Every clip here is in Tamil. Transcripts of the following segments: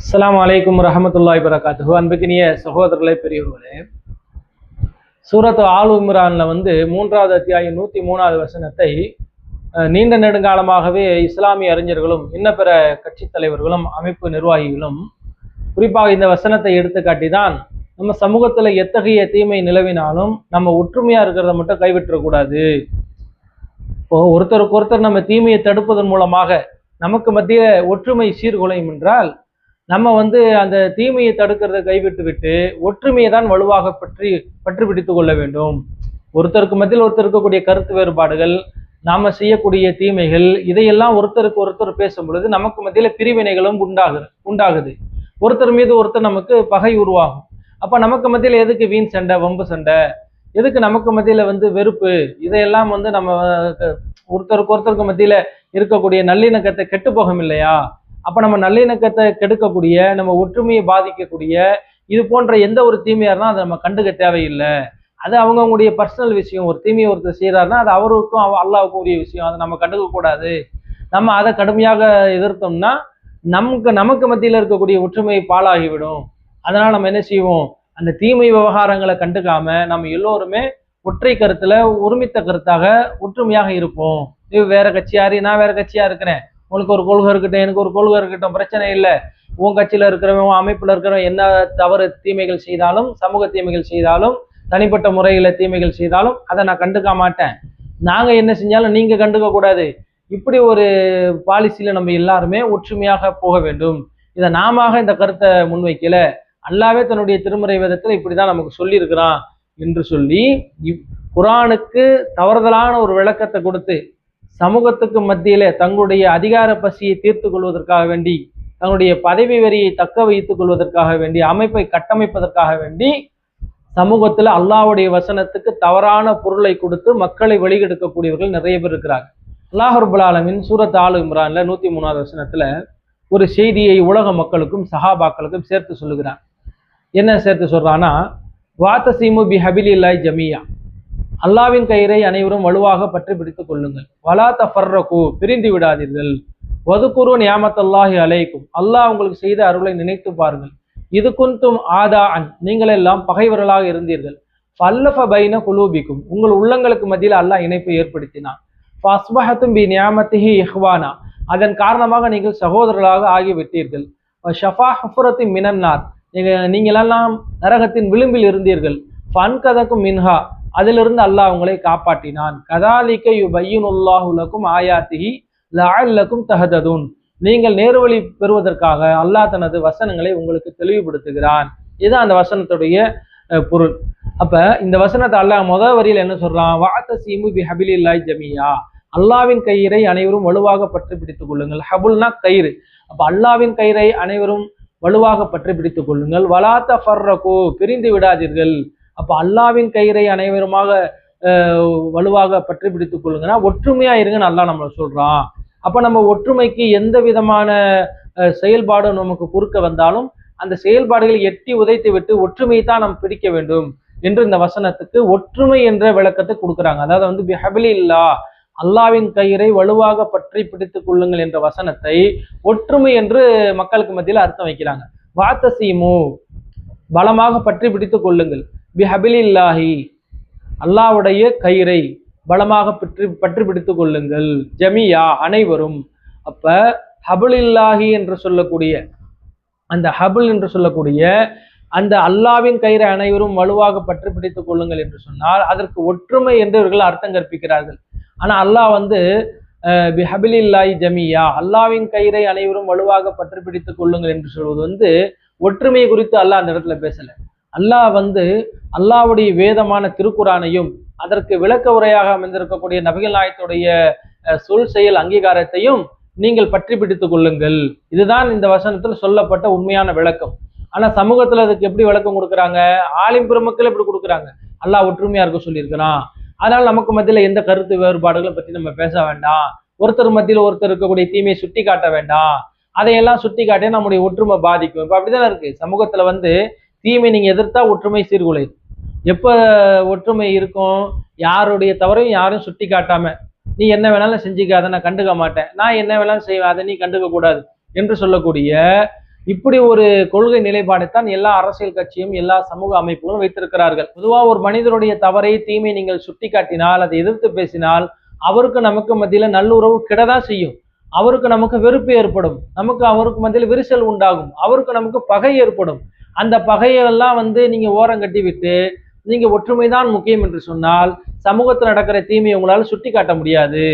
அஸ்லாம் அலைக்கும் ரஹமத்துல்லாய் வரகாத்துஹு அன்புக்கினிய சகோதரர்களை பெரியவர்களே சூரத் ஆல் உம்ரான்ல வந்து மூன்றாவது அத்தியாயம் நூத்தி மூணாவது வசனத்தை நீண்ட நெடுங்காலமாகவே இஸ்லாமிய அறிஞர்களும் இன்ன பிற கட்சி தலைவர்களும் அமைப்பு நிர்வாகிகளும் குறிப்பாக இந்த வசனத்தை எடுத்துக்காட்டி தான் நம்ம சமூகத்துல எத்தகைய தீமை நிலவினாலும் நம்ம ஒற்றுமையா இருக்கிறத மட்டும் கைவிட்டுறக்கூடாது இப்போ ஒருத்தருக்கு ஒருத்தர் நம்ம தீமையை தடுப்பதன் மூலமாக நமக்கு மத்திய ஒற்றுமை சீர்குலையும் என்றால் நம்ம வந்து அந்த தீமையை தடுக்கிறத கைவிட்டு விட்டு ஒற்றுமையை தான் வலுவாக பற்றி பற்றி பிடித்து கொள்ள வேண்டும். ஒருத்தருக்கு மத்தியில் ஒருத்தர் இருக்கக்கூடிய கருத்து வேறுபாடுகள் நாம செய்யக்கூடிய தீமைகள் இதையெல்லாம் ஒருத்தருக்கு ஒருத்தர் பேசும் பொழுது நமக்கு மத்தியில பிரிவினைகளும் உண்டாகுது உண்டாகுது. ஒருத்தர் மீது ஒருத்தர் நமக்கு பகை உருவாகும். அப்ப நமக்கு மத்தியில எதுக்கு வீண் சண்டை வம்பு சண்டை? எதுக்கு நமக்கு மத்தியில வந்து வெறுப்பு? இதையெல்லாம் வந்து நம்ம ஒருத்தருக்கு ஒருத்தருக்கு மத்தியில இருக்கக்கூடிய நல்லிணக்கத்தை கெட்டு போகும் இல்லையா? அப்ப நம்ம நல்லிணக்கத்தை கெடுக்கக்கூடிய நம்ம ஒற்றுமையை பாதிக்கக்கூடிய இது போன்ற எந்த ஒரு தீமையா இருந்தால் அதை நம்ம கண்டுக்க தேவையில்லை. அது அவங்கவுங்களுடைய பர்சனல் விஷயம். ஒரு தீமையை ஒருத்தர் செய்கிறாருன்னா அது அவருக்கும் அவ- அல்லாஹ்வுக்கும் உரிய விஷயம். அதை நம்ம கண்டுக்க கூடாது. நம்ம அதை கடுமையாக எதிர்த்தோம்னா நமக்கு நமக்கு மத்தியில் இருக்கக்கூடிய ஒற்றுமை பாழாகிவிடும். அதனால் நம்ம என்ன செய்வோம்? அந்த தீமை விவகாரங்களை கண்டுக்காம நம்ம எல்லோருமே ஒற்றை கருத்தில் ஒருமித்த கருத்தாக ஒற்றுமையாக இருப்போம். இது வேற கட்சியாரு நான் வேற கட்சியா இருக்கிறேன். உனக்கு ஒரு கொள்கை இருக்கட்டும் எனக்கு ஒரு கொள்கை இருக்கட்டும் பிரச்சனை இல்லை. உன் கட்சியில் இருக்கிறவன் உன் அமைப்பில் இருக்கிறவன் என்ன தவறு தீமைகள் செய்தாலும் சமூக தீமைகள் செய்தாலும் தனிப்பட்ட முறையில் தீமைகள் செய்தாலும் அதை நான் கண்டுக்க மாட்டேன். நாங்கள் என்ன செஞ்சாலும் நீங்கள் கண்டுக்க கூடாது. இப்படி ஒரு பாலிசியில் நம்ம எல்லாருமே ஒற்றுமையாக போக வேண்டும். இதை நாம இந்த கருத்தை முன்வைக்கல. அல்லாவே தன்னுடைய திருமுறை இப்படி இப்படிதான் நமக்கு சொல்லியிருக்கிறான் என்று சொல்லி குரானுக்கு தவறுதலான ஒரு விளக்கத்தை கொடுத்து சமூகத்துக்கு மத்தியில தங்களுடைய அதிகார பசியை தீர்த்து கொள்வதற்காக வேண்டி தங்களுடைய பதவி வரியை தக்க வைத்துக் கொள்வதற்காக வேண்டி அமைப்பை கட்டமைப்பதற்காக வேண்டி சமூகத்துல அல்லாஹ்வுடைய வசனத்துக்கு தவறான பொருளை கொடுத்து மக்களை வழிகெடுக்கக்கூடியவர்கள் நிறைய பேர் இருக்கிறாங்க. அல்லாஹர்புல் ஆலமின் சூரத் ஆலு இம்ரான்ல நூத்தி மூணாவது வசனத்துல ஒரு செய்தியை உலக மக்களுக்கும் சஹாபாக்களுக்கும் சேர்த்து சொல்லுகிறான். என்ன சேர்த்து சொல்றான்னா வாத்தசீமு பி ஹபிலில்லாய் ஜமியா. அல்லாவின் கயிறை அனைவரும் வலுவாக பற்றி பிடித்துக் கொள்ளுங்கள். வலா தஃபர்ரகு பிரிந்து விடாதீர்கள். வதுக்குரு நியாமத்தல்லாஹி அலைக்கும். அல்லாஹ் உங்களுக்கு செய்த அருளை நினைத்து பாருங்கள். இது குந்தும் ஆதா அன் நீங்கள் எல்லாம் பகைவர்களாக இருந்தீர்கள். ஃபல்லஃப பைன குலூபிக்கும். உங்கள் உள்ளங்களுக்கு மத்தியில் அல்லாஹ் இணைப்பை ஏற்படுத்தினான். ஃபஸ்பஹத்தும் பி நியாமத்திஹி இஹ்வானா. அதன் காரணமாக நீங்கள் சகோதரர்களாக ஆகிவிட்டீர்கள். ஷஃபா ஹுஃபுரத்தி மினன்னார். நீங்கள் நீங்களெல்லாம் நரகத்தின் விளிம்பில் இருந்தீர்கள். ஃபன்கதக்கும் மின்ஹா. அதிலிருந்து அல்லாஹ் அவங்களை காப்பாற்றினான். கதாலிக்க யுபையுனுல்லாஹு லக்கும் ஆயாத்திஹி லஅல்லக்கும் தஹததுன். நீங்கள் நேர்வழி பெறுவதற்காக அல்லாஹ் தனது வசனங்களை உங்களுக்கு தெளிவுபடுத்துகிறான். இதுதான் அந்த வசனத்துடைய பொருள். அப்ப இந்த வசனத்தை அல்லாஹ் முதல் வரியில் என்ன சொல்றான்? வாத்த சீமு பி ஹபிலில்லாய் ஜமியா. அல்லாவின் கயிறை அனைவரும் வலுவாக பற்றி பிடித்துக் கொள்ளுங்கள். ஹபுல்னா கயிறு. அப்ப அல்லாவின் கயிறை அனைவரும் வலுவாக பற்றி பிடித்துக் கொள்ளுங்கள். வலாத்த ஃபர்ரகோ பிரிந்து விடாதீர்கள். அப்போ அல்லாவின் கயிறை அனைவருமாக வலுவாக பற்றி பிடித்துக் கொள்ளுங்கன்னா ஒற்றுமையா இருங்கன்னு அல்லா நம்மளை சொல்றான். அப்ப நம்ம ஒற்றுமைக்கு எந்த விதமான செயல்பாடும் நமக்கு குறுக்க வந்தாலும் அந்த செயல்பாடுகளை எட்டி உதைத்து விட்டு ஒற்றுமையை தான் நாம் பிடிக்க வேண்டும் என்று இந்த வசனத்துக்கு ஒற்றுமை என்ற விளக்கத்தை கொடுக்குறாங்க. அதாவது வந்து பிஹபிலி இல்லா அல்லாவின் கயிறை வலுவாக பற்றி பிடித்துக் கொள்ளுங்கள் என்ற வசனத்தை ஒற்றுமை என்று மக்களுக்கு மத்தியில் அர்த்தம் வைக்கிறாங்க. வாத்தசீமு பலமாக பற்றி பிடித்துக் கொள்ளுங்கள். பிஹபிலில்லாஹி. அல்லாஹ்வுடைய கயிறை பலமாக பற்றி பற்றி பிடித்துக் கொள்ளுங்கள். ஜமியா அனைவரும். அப்ப ஹபுலில்லாஹி என்று சொல்லக்கூடிய அந்த ஹபுல் என்று சொல்லக்கூடிய அந்த அல்லாவின் கயிறை அனைவரும் வலுவாக பற்றி பிடித்துக் கொள்ளுங்கள் என்று சொன்னால் அதற்கு ஒற்றுமை என்று இவர்கள் அர்த்தம் கற்பிக்கிறார்கள். ஆனால் அல்லாஹ் வந்து பிஹபிலில்லாய் ஜமியா அல்லாவின் கயிறை அனைவரும் வலுவாக பற்றி பிடித்துக் கொள்ளுங்கள் என்று சொல்வது வந்து ஒற்றுமை குறித்து அல்லாஹ் அந்த இடத்துல பேசலை. அல்லாஹ் வந்து அல்லாவுடைய வேதமான திருக்குறானையும் அதற்கு விளக்க உரையாக அமைந்திருக்கக்கூடிய நபிகள் நாயத்துடைய சொல் செயல் அங்கீகாரத்தையும் நீங்கள் பற்றி பிடித்துக் கொள்ளுங்கள். இதுதான் இந்த வசனத்தில் சொல்லப்பட்ட உண்மையான விளக்கம். ஆனா சமூகத்துல அதுக்கு எப்படி விளக்கம் கொடுக்குறாங்க? ஆலிம் பெருமக்கள் எப்படி கொடுக்குறாங்க? அல்லாஹ் ஒற்றுமையா இருக்க சொல்லியிருக்கிறான். அதனால நமக்கு மத்தியில எந்த கருத்து வேறுபாடுகளை பத்தி நம்ம பேச வேண்டாம். ஒருத்தர் மத்தியில் ஒருத்தர் இருக்கக்கூடிய தீமையை சுட்டி காட்ட வேண்டாம். அதையெல்லாம் சுட்டி காட்டே நம்முடைய ஒற்றுமை பாதிக்கும். இப்ப அப்படிதானே இருக்கு? சமூகத்துல வந்து தீமை நீங்கள் எதிர்த்தா ஒற்றுமை சீர்குலை எப்ப ஒற்றுமை இருக்கும்? யாருடைய தவறையும் யாரும் சுட்டி காட்டாம நீ என்ன வேணாலும் செஞ்சுக்காத நான் கண்டுக்க மாட்டேன். நான் என்ன வேணாலும் செய்வேன் அதை நீ கண்டுக்க கூடாது என்று சொல்லக்கூடிய இப்படி ஒரு கொள்கை நிலைப்பாடைத்தான் எல்லா அரசியல் கட்சியும் எல்லா சமூக அமைப்புகளும் வைத்திருக்கிறார்கள். பொதுவா ஒரு மனிதருடைய தவறை தீமை நீங்கள் சுட்டிக்காட்டினால் அதை எதிர்த்து பேசினால் அவருக்கு நமக்கு மத்தியில் நல்லுறவு கிடதான் செய்யும். அவருக்கு நமக்கு வெறுப்பு ஏற்படும். நமக்கு அவருக்கு மத்தியில் விரிசல் உண்டாகும். அவருக்கு நமக்கு பகை ஏற்படும். அந்த பகையெல்லாம் வந்து நீங்க ஓரம் கட்டி விட்டு நீங்க ஒற்றுமைதான் முக்கியம் என்று சொன்னால் சமூகத்தில் நடக்கிற தீமையை உங்களால் சுட்டி காட்ட முடியாது.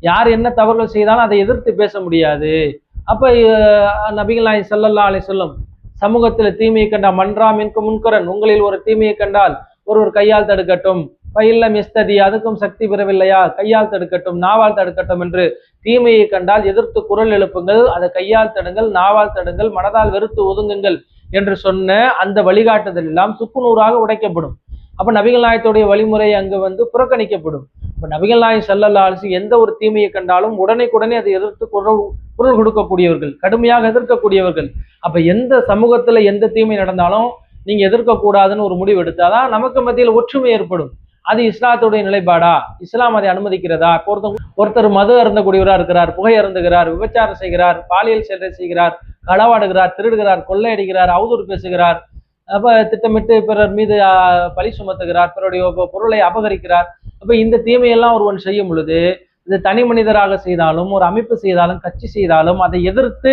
யார் என்ன தவறுகள் செய்தாலும் அதை எதிர்த்து பேச முடியாது. அப்ப நபிகள் நாயகம் ஸல்லல்லாஹு அலைஹி சொல்லும் சமூகத்தில் தீமையை கண்டா மன்றாம் என்கும் முன்கரன். உங்களில் ஒரு தீமையை கண்டால் ஒருவர் கையால் தடுக்கட்டும். பயில்ல மிஸ்ததி அதுக்கும் சக்தி பெறவில்லையா? கையால் தடுக்கட்டும் நாவால் தடுக்கட்டும் என்று தீமையை கண்டால் எதிர்த்து குரல் எழுப்புங்கள் அதை கையால் தடுங்கள் நாவால் தடுங்கள் மனதால் வெறுத்து ஒதுங்குங்கள். என்று சொன்ன அந்த வழிகாட்டுதல் எல்லாம் சுக்குநூறாக உடைக்கப்படும். அப்ப நபிகள் நாயத்துடைய வழிமுறை அங்கு வந்து புறக்கணிக்கப்படும். இப்ப நபிகள் நாயம் ஸல்லல்லாஹு எந்த ஒரு தீமையை கண்டாலும் உடனே அதை எதிர்த்து குரல் குரல் கொடுக்கக்கூடியவர்கள் கடுமையாக எதிர்க்கக்கூடியவர்கள். அப்ப எந்த சமூகத்துல எந்த தீமை நடந்தாலும் நீங்க எதிர்க்கக்கூடாதுன்னு ஒரு முடிவு எடுத்தாதான் நமக்கு மத்தியில் ஒற்றுமை ஏற்படும். அது இஸ்லாத்துடைய நிலைப்பாடா? இஸ்லாம் அதை அனுமதிக்கிறதா? ஒருத்தர் ஒருத்தர் மது அருந்தக்கூடியவராக இருக்கிறார் புகை அருந்துகிறார் விபச்சாரம் செய்கிறார் பாலியல் சேட்டை செய்கிறார் களவாடுகிறார் திருடுகிறார் கொள்ளையடிக்கிறார் அவதூறு பேசுகிறார். அப்ப திட்டமிட்டு பிறர் மீது பழி சுமத்துகிறார். பிறருடைய பொருளை அபகரிக்கிறார். அப்ப இந்த தீமையெல்லாம் ஒருவன் செய்யும் பொழுது இது தனி மனிதராக செய்தாலும் ஒரு அமைப்பு செய்தாலும் கட்சி செய்தாலும் அதை எதிர்த்து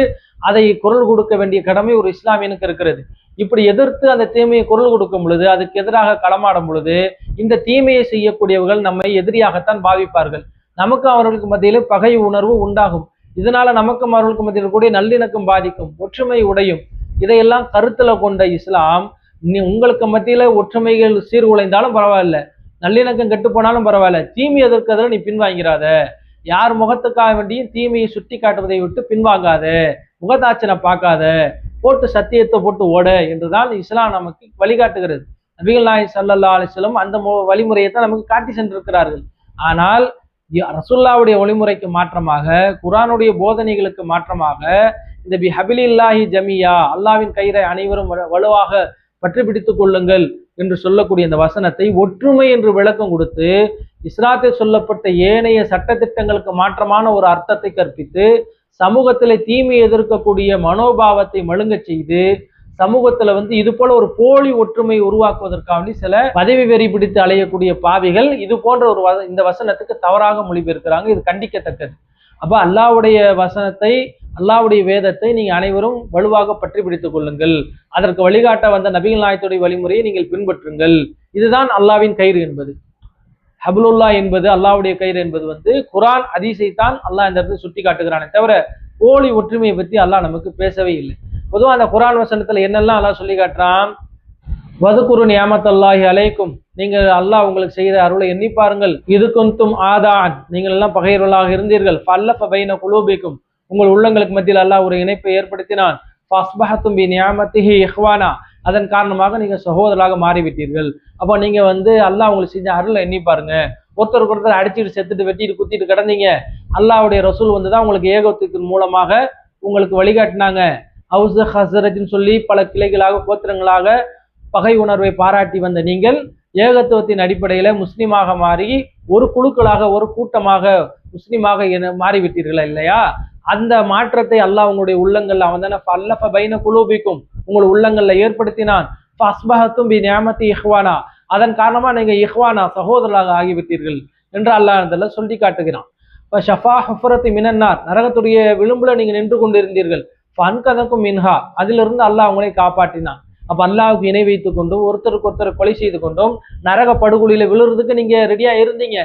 அதை குரல் கொடுக்க வேண்டிய கடமை ஒரு இஸ்லாமியனுக்கு இருக்கிறது. இப்படி எதிர்த்து அந்த தீமையை குரல் கொடுக்கும் பொழுது அதுக்கு எதிராக களமாடும் பொழுது இந்த தீமையை செய்யக்கூடியவர்கள் நம்மை எதிரியாகத்தான் பாவிப்பார்கள். நமக்கு அவர்களுக்கு மத்தியில் பகை உணர்வு உண்டாகும். இதனால நமக்கும் அவர்களுக்கும் மத்தியில் கூடிய நல்லிணக்கம் பாதிக்கும் ஒற்றுமை உடையும். இதையெல்லாம் கருத்துல கொண்ட இஸ்லாம் நீ உங்களுக்கு மத்தியில ஒற்றுமைகள் சீர்குலைந்தாலும் பரவாயில்ல நல்லிணக்கம் கெட்டு போனாலும் பரவாயில்ல தீமை எதிர்க்கிறதுல நீ பின்வாங்கிறாத. யார் முகத்துக்காக வேண்டியும் தீமையை சுட்டி காட்டுவதை விட்டு பின்வாங்காத. முகதாட்சனை பார்க்காத. போட்டு சத்தியத்தை போட்டு ஓட என்றுதான் இஸ்லாம் நமக்கு வழிகாட்டுகிறது. நபிகள் நாய் சல்லா அலிஸ்லம் அந்த மு- வழிமுறையை தான் நமக்கு காட்டி சென்றிருக்கிறார்கள். ஆனால் ரசுல்லாவுடைய ஒளிமுறைக்கு மாற்றமாக குரானுடைய போதனைகளுக்கு மாற்றமாக இந்த பி ஹபிலில்லாஹி ஜமியா அல்லாவின் கயிறை அனைவரும் வலுவாக பற்றி பிடித்துக் கொள்ளுங்கள் என்று சொல்லக்கூடிய இந்த வசனத்தை ஒற்றுமை என்று விளக்கம் கொடுத்து இஸ்லாத்தில் சொல்லப்பட்ட ஏனைய சட்டத்திட்டங்களுக்கு மாற்றமான ஒரு அர்த்தத்தை கற்பித்து சமூகத்தில் தீமை எதிர்க்கக்கூடிய மனோபாவத்தை மழுங்கச் செய்து சமூகத்துல வந்து இது போல ஒரு போலி ஒற்றுமை உருவாக்குவதற்காக வேண்டி சில பதவி வெறி பிடித்து அலையக்கூடிய பாவிகள் இது போன்ற ஒரு வ- இந்த வசனத்துக்கு தவறாக மொழிபெயர்க்கிறாங்க. இது கண்டிக்கத்தக்கது. அப்ப அல்லாஹ்வுடைய வசனத்தை அல்லாஹ்வுடைய வேதத்தை நீங்க அனைவரும் வலுவாக பற்றி பிடித்துக் கொள்ளுங்கள். அதற்கு வழிகாட்ட வந்த நபிகள் நாயத்துடைய வழிமுறையை நீங்கள் பின்பற்றுங்கள். இதுதான் அல்லாவின் கயிறு என்பது. ஹபுலுல்லா என்பது அல்லாவுடைய கயிறு என்பது வந்து குரான் ஹதீஸை தான் அல்லாஹ் இந்த இடத்துல சுட்டி காட்டுகிறானே தவிர போலி ஒற்றுமையை பத்தி அல்லாஹ் நமக்கு பேசவே இல்லை. பொதுவாக அந்த குரான் வசனத்தில் என்னெல்லாம் அல்லாஹ் சொல்லி காட்டுறான்? வதுக்குரு நியாமத்தல்லாஹி அலைக்கும். நீங்கள் அல்லாஹ் உங்களுக்கு செய்த அருளை எண்ணி பாருங்கள். இது குந்தும் ஆதான் நீங்கள் எல்லாம் பகையர்களாக இருந்தீர்கள். பல்லப்ப பைன குலூபிக்கும். உங்கள் உள்ளங்களுக்கு மத்தியில் அல்லாஹ் ஒரு இணைப்பை ஏற்படுத்தினான். ஃபஸ்பஹத்தும் பி நியாமத்திஹி இஹ்வானா. அதன் காரணமாக நீங்கள் சகோதரராக மாறிவிட்டீர்கள். அப்போ நீங்கள் வந்து அல்லாஹ் உங்களுக்கு செஞ்ச அருளை எண்ணி பாருங்க. ஒருத்தருக்கு ஒருத்தர் அடிச்சுட்டு செத்துட்டு வெட்டிட்டு குத்திட்டு கிடந்தீங்க. அல்லாஹ்வுடைய ரசூல் வந்து தான் உங்களுக்கு ஏகத்துவத்தின் மூலமாக உங்களுக்கு வழிகாட்டினாங்க. ஹவுஸ் ஹசரத்னு சொல்லி பல கிளைகளாக கோத்திரங்களாக பகை உணர்வை பாராட்டி வந்த நீங்கள் ஏகத்துவத்தின் அடிப்படையில் முஸ்லீமாக மாறி ஒரு குழுக்களாக ஒரு கூட்டமாக முஸ்லீமாக என மாறிவிட்டீர்களா இல்லையா? அந்த மாற்றத்தை அல்லாஹ் உங்களுடைய உள்ளங்கள்ல அவன் தானே அல்லஃப பைன குலூபிக்கும் உங்கள் உள்ளங்கள்ல ஏற்படுத்தினான். ஃபஸ்பஹத்தும் பி நியாமத்தி இஹ்வானா. அதன் காரணமா நீங்க இஹ்வானா சகோதரராக ஆகிவிட்டீர்கள் என்று அல்லாஹ் அதில் சொல்லி காட்டுகிறான். இப்போ ஷஃபா ஹஃபரத்தி மினன்னார். நரகத்துடைய விளிம்புல நீங்க நின்று கொண்டிருந்தீர்கள். ஃபன்கதக்கும் மின்ஹா. அதிலிருந்து அல்லாஹ் உங்களை காப்பாற்றினான். அப்ப அல்லாவுக்கு இணை வைத்துக் கொண்டும் ஒருத்தருக்கு ஒருத்தர் கொலை செய்து கொண்டும் நரக படுகொலியில விழுறதுக்கு நீங்க ரெடியா இருந்தீங்க.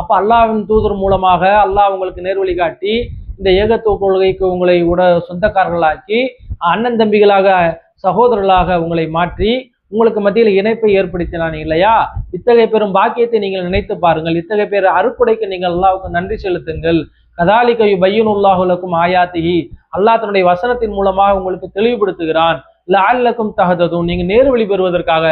அப்ப அல்லாஹ்வின் தூதர் மூலமாக அல்லாஹ் உங்களுக்கு நேர்வழி காட்டி இந்த ஏகத்துவ கொள்கைக்கு உங்களை உட சொந்தக்காரர்களாக்கி அண்ணன் தம்பிகளாக சகோதரர்களாக உங்களை மாற்றி உங்களுக்கு மத்தியில் இணைப்பை ஏற்படுத்தினான் இல்லையா? இத்தகைய பெரும் பாக்கியத்தை நீங்கள் நினைத்து பாருங்கள். இத்தகைய பேர் அறுக்குடைக்கு நீங்கள் அல்லாவுக்கு நன்றி செலுத்துங்கள். கதாலிக்க பையனுல்லாஹுலக்கும் ஆயாத்திகி அல்லாஹ் தன்னுடைய வசனத்தின் மூலமாக உங்களுக்கு தெளிவுபடுத்துகிறான். லஅல்லக்கும் தஹததும் நீங்க நேர்வழி பெறுவதற்காக.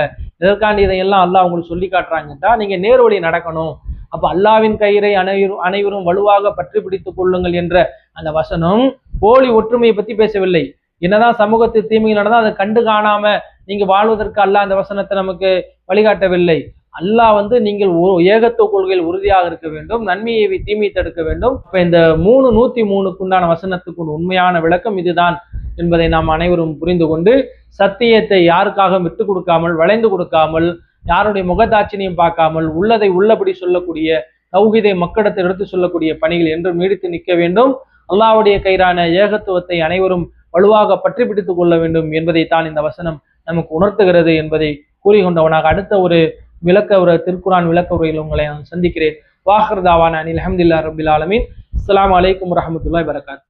இதற்காண்டி இதையெல்லாம் அல்லாஹ் உங்களுக்கு சொல்லி காட்டுறாங்கன்றா நீங்க நேர்வழி நடக்கணும். அப்ப அல்லாவின் கயிறை அனைவரும் அனைவரும் வலுவாக பற்றி பிடித்துக் கொள்ளுங்கள் என்ற அந்த வசனம் போலி ஒற்றுமையை பத்தி பேசவில்லை. என்னதான் சமூகத்தில் தீமைகள் நடந்தால் அதை கண்டு காணாம நீங்க வாழ்வதற்கு அல்லாஹ் அந்த வசனத்தை நமக்கு வழிகாட்டவில்லை. அல்லாஹ் வந்து நீங்கள் ஏகத்துவ கொள்கையில் உறுதியாக இருக்க வேண்டும் நன்மையை தீமை தடுக்க வேண்டும். இப்ப இந்த மூணு நூத்தி மூணுக்குண்டான வசனத்துக்கு உண்மையான விளக்கம் இதுதான் என்பதை நாம் அனைவரும் புரிந்து கொண்டு சத்தியத்தை யாருக்காக விட்டு கொடுக்காமல் வளைந்து கொடுக்காமல் யாருடைய முகதாட்சினையும் பார்க்காமல் உள்ளதை உள்ளபடி சொல்லக்கூடிய தௌகிதை மக்களிடத்தை எடுத்து சொல்லக்கூடிய பணிகள் என்றும் நீடித்து நிற்க வேண்டும். அல்லாவுடைய கயிறான ஏகத்துவத்தை அனைவரும் வலுவாக பற்றி பிடித்துக் கொள்ள வேண்டும் என்பதைத்தான் இந்த வசனம் நமக்கு உணர்த்துகிறது என்பதை கூறிக்கொண்டவனாக அடுத்த ஒரு விளக்க உரை திருக்குரான் விளக்க உரையில் உங்களை நான் சந்திக்கிறேன். வாஹர்தாவான அனில் அஹமதுல்லா ரபில் ஆலமின். அஸ்லாம் வலைக்கம் வரஹ்மத்துல்லாஹி வரகாத்